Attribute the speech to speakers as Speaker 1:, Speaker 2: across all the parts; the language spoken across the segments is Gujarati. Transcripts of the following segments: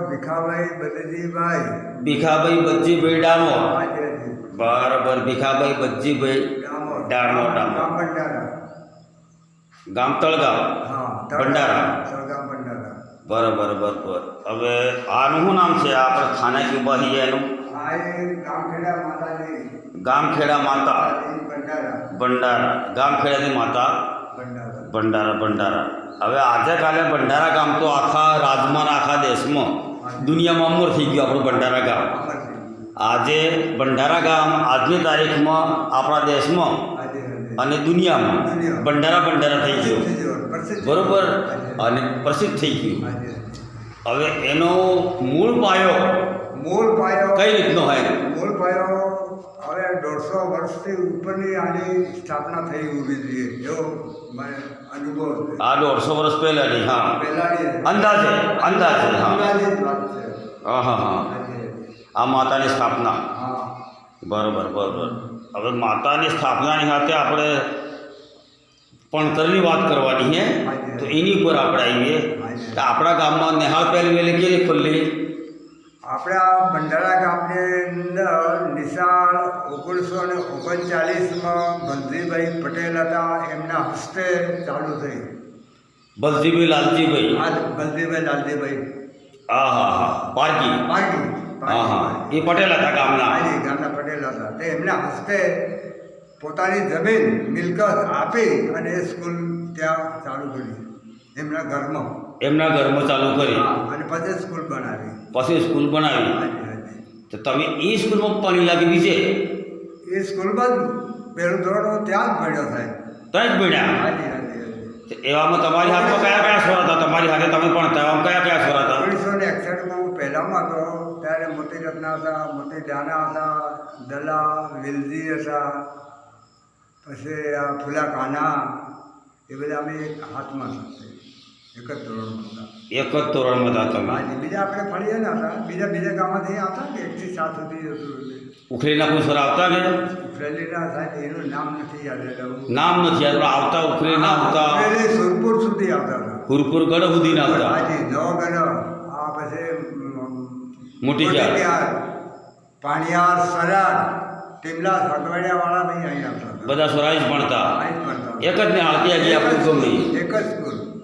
Speaker 1: ભીખાભાઈ બલજીભાઈ
Speaker 2: ભીખાભાઈ બચ્જીભાઈ ડામોર બરાબર ભીખાભાઈ બચ્જીભાઈ
Speaker 1: ડામોર
Speaker 2: ડામોર.
Speaker 1: ગામ. તળગામ? ભંડારા.
Speaker 2: બરાબર બરાબર. હવે આનું શું નામ છે? આપણે સ્થાનિક ઊભા છીએ એનું
Speaker 1: આ ગામખેડા
Speaker 2: માતા.
Speaker 1: ભંડારા.
Speaker 2: ભંડારા. ગામખેડાની માતા.
Speaker 1: ભંડારા
Speaker 2: ભંડારા. હવે આજે કાલે ભંડારા ગામ તો આખા રાજમાં આખા દેશમાં દુનિયામાં અમર થઈ ગયું આપણું ભંડારા ગામ. આજે ભંડારા ગામ આજની તારીખમાં આપણા દેશમાં અને દુનિયામાં. ભંડારા ભંડારા થઈ ગયો. બરાબર? અને પ્રસિદ્ધ થઈ ગયું. હવે એનો મૂળ પાયો
Speaker 1: મૂળ પાયો
Speaker 2: કઈ રીતનો હોય?
Speaker 1: હવે દોઢસો વર્ષથી ઉપરની આની સ્થાપના થઈ ઊભી છે એવો મને અનુભવ છે
Speaker 2: આ દોઢસો વર્ષ પહેલાંની હા
Speaker 1: પહેલાની
Speaker 2: અંદાજે અંદાજે હા
Speaker 1: અંદાજિત વાત છે
Speaker 2: હા હા હા
Speaker 1: હાજી.
Speaker 2: આ માતાની સ્થાપના
Speaker 1: હા
Speaker 2: બરોબર બરોબર હવે માતાની સ્થાપનાની સાથે આપણે ભણતરની વાત કરવાની છે તો એની ઉપર આપણે આવીએ કે આપણા ગામમાં નેહાળ પહેલી વહેલી કેવી ખુલ્લી
Speaker 1: આપણા ભંડારા ગામની અંદર નિશાળ ઓગણીસો ને ઓગણચાલીસમાં બલજીભાઈ પટેલ હતા એમના હસ્તે ચાલુ થઈ.
Speaker 2: બલજીભાઈ લાલજીભાઈ.
Speaker 1: આ બલજીભાઈ લાલજીભાઈ.
Speaker 2: હા હા હા પારકી.
Speaker 1: પાર્ટી
Speaker 2: હા હા એ પટેલ હતા ગામના.
Speaker 1: હાજી ગામના પટેલ હતા. તે એમના હસ્તે પોતાની જમીન મિલકત આપી અને એ સ્કૂલ ત્યાં ચાલુ કરી એમના ઘરમાં.
Speaker 2: એમના ઘરમાં ચાલુ કરી.
Speaker 1: અને પછી સ્કૂલ બનાવી
Speaker 2: પછી સ્કૂલ બનાવી તો તમે એ સ્કૂલમાં પાણી લાગી દીજે
Speaker 1: એ સ્કૂલમાં પહેલું ધોરણ ત્યાં જ ભણ્યો સાહેબ.
Speaker 2: ત્યાં જ ભણ્યા? એવામાં તમારી હાથમાં કયા કયા સ્વર હતા? તમારી હાથે તમે પણ એવામાં કયા કયા સ્વર હતા?
Speaker 1: ઓગણીસો ને એકસઠમાં હું પહેલામાં હતો ત્યારે મોતી રત્ના હતા મોતી દાના હતા દલા વિલજી હતા પછી આ ફૂલા કાના એ બધા અમે હાથમાં હતા. એક જ ધોરણમાં હતા
Speaker 2: એક જ ધોરણમાં હતા તમે
Speaker 1: હાજી બીજા આપણે ફળીએ ને હતા બીજા બીજા ગામમાંથી આવતા કે એકથી સાત સુધી હતું
Speaker 2: ઉખરીના કોઈ સ્વર આવતા કે
Speaker 1: ફ્રેલીના સાહેબ એનું નામ નથી યાદ રહેતું
Speaker 2: નામ નથી યાદ પણ આવતા ઉખરીના આવતા
Speaker 1: ફ્રેલી સુરપુર સુધી આવતા હતા
Speaker 2: હુરપુર ગઢ સુધી આવતા
Speaker 1: હાજી નવગઢ આ પછી અમ,
Speaker 2: મોટી ક્યાર.
Speaker 1: ક્યાર, પાણીયાર સરાડ ટીમલા સગવડિયાવાળા બી અહીં આવતા હતા
Speaker 2: બધા સ્વરાજ ભણતા
Speaker 1: અહીં જ ભણતા
Speaker 2: એક જ ને હાલતી હજી આપણે ગમી
Speaker 1: એક જ સ્કૂલ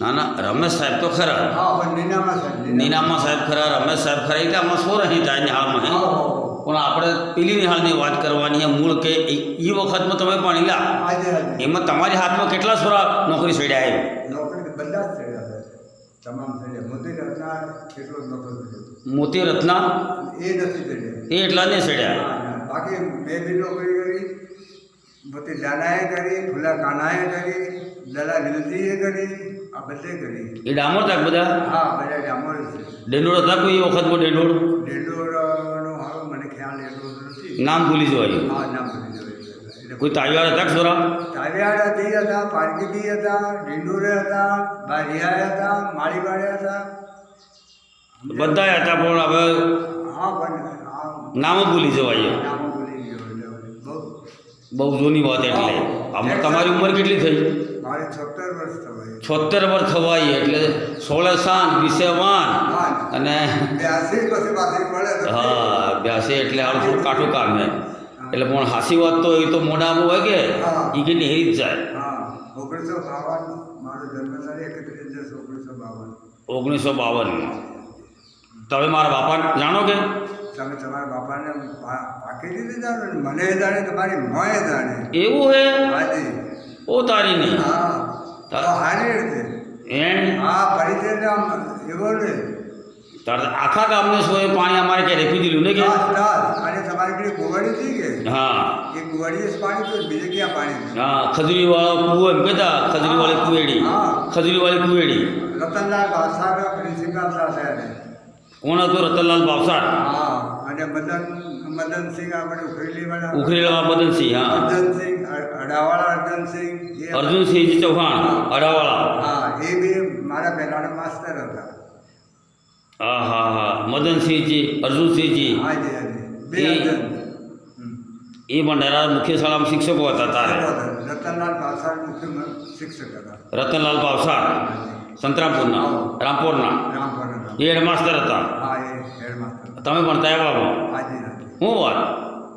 Speaker 2: ના ના રમેશ સાહેબ તો ખરા
Speaker 1: હા પણ નીનામા સાહેબ
Speaker 2: નીનામા સાહેબ ખરા રમેશ સાહેબ ખરા એટલે આમાં શું રહી જાય નિહાળમાં હે
Speaker 1: હા, હા, હા.
Speaker 2: પણ આપણે પેલી નિહાળની વાત કરવાની છે મૂળ કે એ એ વખતમાં તમે પણ લા
Speaker 1: આજે આજે
Speaker 2: એમાં તમારી હાથમાં કેટલા સ્વરા નોકરી છોડ્યા એ
Speaker 1: નોકરી બધા જ થયેલા છે તમામ થયેલા મોદી રત્ના કેટલો જ નોકરી થયેલો
Speaker 2: મોતી રત્ના
Speaker 1: એ નથી થયેલા
Speaker 2: એ એટલા ને છોડ્યા
Speaker 1: ના, ના. બાકી મેં બી નોકરી કરી મોતી દાદાએ કરી ફૂલા કાનાએ કરી દલા લીલતીએ કરી આ બધે કરી.
Speaker 2: એ ડામોર તાક બધા?
Speaker 1: હા બધા ડામોર છે.
Speaker 2: ડેંડોળ હતા કોઈ એ વખતમાં ડેંડોળ?
Speaker 1: ડેંડોરનો હારો મને ખ્યાલ એટલો નથી.
Speaker 2: નામ ભૂલી જવાય.
Speaker 1: હા નામ ભૂલી જવાય.
Speaker 2: કોઈ તાવીવાર હતા કે સોરા?
Speaker 1: તાવિયાડ હતી હતા પારગીબી હતા ડીંડોરે હતા બારિયા હતા માળીવાડે હતા.
Speaker 2: બધા હતા પણ હવે
Speaker 1: હા
Speaker 2: નામ ભૂલી જવાય.
Speaker 1: નામ બહુ
Speaker 2: જૂની વાત એટલે. આમાં તમારી ઉંમર કેટલી થઈ?
Speaker 1: મારે છોતેર વર્ષ થવાય.
Speaker 2: એટલે સોળે સાત વીસે વાન. અને
Speaker 1: બ્યાસી પછી પાછી પડે તો
Speaker 2: હા બ્યાસી એટલે આવું થોડું કાઠું કામ હે. એટલે પણ હાસી વાત તો એ તો મોઢામાં હોય કે? એ કે નેહરી જ જાય.
Speaker 1: હા. ઓગણીસો બાવન મારો જન્મ એકત્રીસ ઓગણીસો બાવન.
Speaker 2: ઓગણીસો બાવન. તમે મારા બાપા જાણો કે?
Speaker 1: તમે તમારા બાપાને પા- પાકી દીધી જાણો ને મને જાણે તમારી મોએ જાણે
Speaker 2: એવું હે
Speaker 1: હાજી
Speaker 2: ઓ તારી નહીં
Speaker 1: હા તો સારી રીતે
Speaker 2: હે
Speaker 1: હા પરિચય તો આમ એવો ને
Speaker 2: તારે આખા ગામને સોએ પાણી અમારે ક્યારે પી દીધું ને કે
Speaker 1: દાસ દાસ અને તમારી પેલી કુવાડી હતી કે
Speaker 2: હા
Speaker 1: એ કુવાડીએ જ પાણી તો બીજે ક્યાં પાણી છે?
Speaker 2: હા ખજૂરી વાળો કૂવો એમ કહેતા ખજૂરી વાળી કુવેડી
Speaker 1: હા.
Speaker 2: ખજૂરી વાળી કુવેડી
Speaker 1: રતનલાલ બાદશાહ પ્રિન્સિપાલ સાથે
Speaker 2: કોણ હતું રતનલાલ ભાવસાર
Speaker 1: હા અને મદન મદનસિંહ આપણે ઉખરેલીવાળા.
Speaker 2: ઉખરેલા મદનસિંહ હા.
Speaker 1: અ- અડાવાળા અર્જનસિંહ
Speaker 2: અર્જુનસિંહજી ચૌહાણ અડાવાળા.
Speaker 1: હા એ બી મારા પહેલાના માસ્તર હતા.
Speaker 2: હા હા હા. મદનસિંહજી અર્જુનસિંહજી
Speaker 1: હાજી હાજી
Speaker 2: એ- ભંડારા મુખ્ય શાળામાં શિક્ષકો હતા તારે.
Speaker 1: રતનલાલ પાવસાડ મુખ્ય શિક્ષક હતા.
Speaker 2: રતનલાલ ભાવસાર સંતરામપુરના રામપુરના. એ હેડમાસ્ટર હતા. તમે ભણતા આવ્યા બાબુ? હું વાત?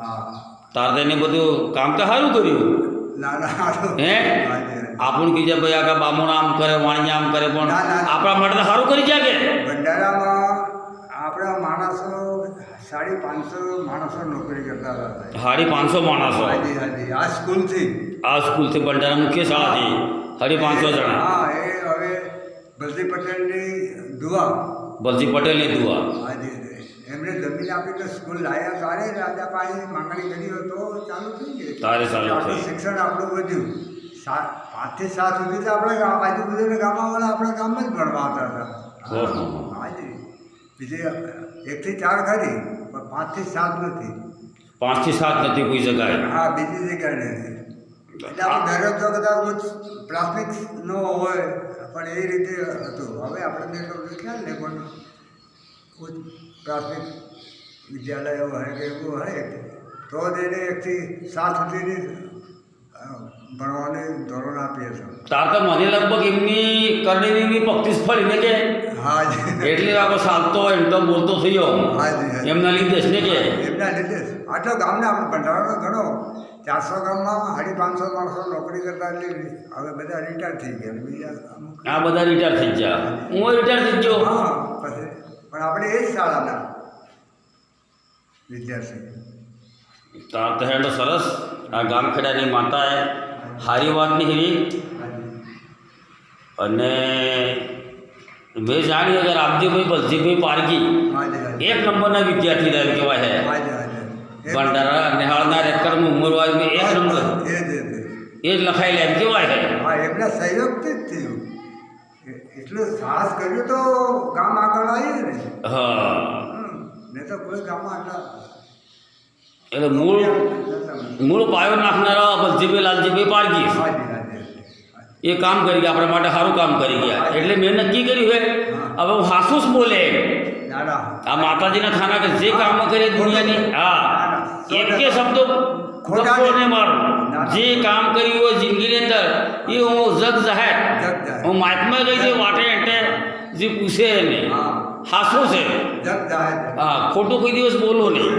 Speaker 1: હા.
Speaker 2: તેને બધું કામ તો સારું કર્યું. હે? આપણું કીધે ભાઈ આગળ બામણ આમ કરે વાણિયા આમ કરે પણ. આપણા માટે તો સારું કરી ગયા કે
Speaker 1: ભંડારામાં આપણા માણસો સાડી પાંચસો માણસો નોકરી કરતા હતા.
Speaker 2: સાડી પાંચસો માણસો?
Speaker 1: હાજી હાજી. આ સ્કૂલથી.
Speaker 2: આ સ્કૂલથી ભંડારા મુખ્ય શાળાથી? સાડી પાંચસો જણા?
Speaker 1: હા એ હવે બલજી પટેલની દુઆ
Speaker 2: બલજી પટેલની દુઆ
Speaker 1: હાજી એમણે જમીન આપી તો સ્કૂલ લાયા તારે રાજા પાસે માંગણી કરી હોય તો ચાલુ થઈ ગઈ
Speaker 2: તારે ચાલુ
Speaker 1: આપણું
Speaker 2: થઈ.
Speaker 1: શિક્ષણ આપણું વધ્યું સાત પાંચથી સાત સુધી તો આપણે ગામ- આજુબાજુના ગામવાળા આપણા ગામમાં જ ભણવા આવતા હતા
Speaker 2: ઓહો.
Speaker 1: હાજી બીજે એકથી ચાર ખરી પણ પાંચથી સાત નથી
Speaker 2: પાંચથી સાત નથી કોઈ જગાએ
Speaker 1: હા બીજી જગ્યાએ નથી એટલે આપણે દરરોજ તો કદાચ ઉચ્ચ પ્રાથમિક નો હોય પણ એ રીતે હતું હવે આપણે એટલું ખ્યાલ નહીં પણ ઉચ્ચ પ્રાથમિક વિદ્યાલયો હોય કે એવું હોય તો જ એને એકથી સાત સુધીની અ, ભણવાની ધોરણ આપીએ છીએ.
Speaker 2: તાર તો મને લગભગ એમની કરણીની પક્તિસ એને કે?
Speaker 1: હાજી
Speaker 2: એટલે આખો ચાલતો એમ તો બોલતો થયો.
Speaker 1: ગયો હાજી.
Speaker 2: એમના લીધે જ ને કે?
Speaker 1: એમના લીધે. આટલો ગામને આપણે ભંડારો ઘણો. ચારસો ગામમાં સાડી પાંચસો માણસો નોકરી કરતા એટલે હવે બધા રિટાયર થઈ ગયા. બીજા
Speaker 2: આ બધા રિટાયર થઈ ગયા. હું રિટાયર થઈ ગયો.
Speaker 1: હા પછી. પણ આપણે એ જ શાળાના વિદ્યાર્થી
Speaker 2: તાર તો હેડો સરસ. આ ગામખેડાની માતાએ સારી વાત નીકળી અને મેં જાણ્યું કે રામજીભાઈ બલજીભાઈ
Speaker 1: પારકી
Speaker 2: એક નંબરના વિદ્યાર્થી રહ્યા કહેવાય છે. ભંડારા નિહાળના રેકર્ડમાં ઉંમરવાળીમાં એક નંબર.
Speaker 1: એ જ
Speaker 2: લખાયેલા એમ કહેવાય છે.
Speaker 1: એમના સહયોગથી જ થયું. એટલે સાહસ કર્યું તો ગામ આગળ આવ્યું ને.
Speaker 2: હા.
Speaker 1: નહીં તો કોઈ ગામમાં આટલા
Speaker 2: એટલે મૂળ મૂળ પાયો નાખનારા બલજીભાઈ લાલજીભાઈ પારગી
Speaker 1: હાજી હાજી હાજી.
Speaker 2: એ કામ કરી ગયા આપણા માટે સારું કામ કરી ગયા એટલે મેં નક્કી કર્યું છે હવે હું હાસુસ બોલે
Speaker 1: દાદા
Speaker 2: આ માતાજીના થાના કે જે કામ કરે દુનિયાની હા એક કે શબ્દો ગપ્પો ને મારું જે કામ કર્યું હોય જિંદગીની અંદર એ હું જગ જાહેર
Speaker 1: જગ જાહેર.
Speaker 2: હું માઇકમાં ગઈ દે વાટે એટલે જે પૂછે એને
Speaker 1: હા
Speaker 2: હાસો છે
Speaker 1: જગ જાહેર
Speaker 2: હા ખોટું કોઈ દિવસ બોલો નહીં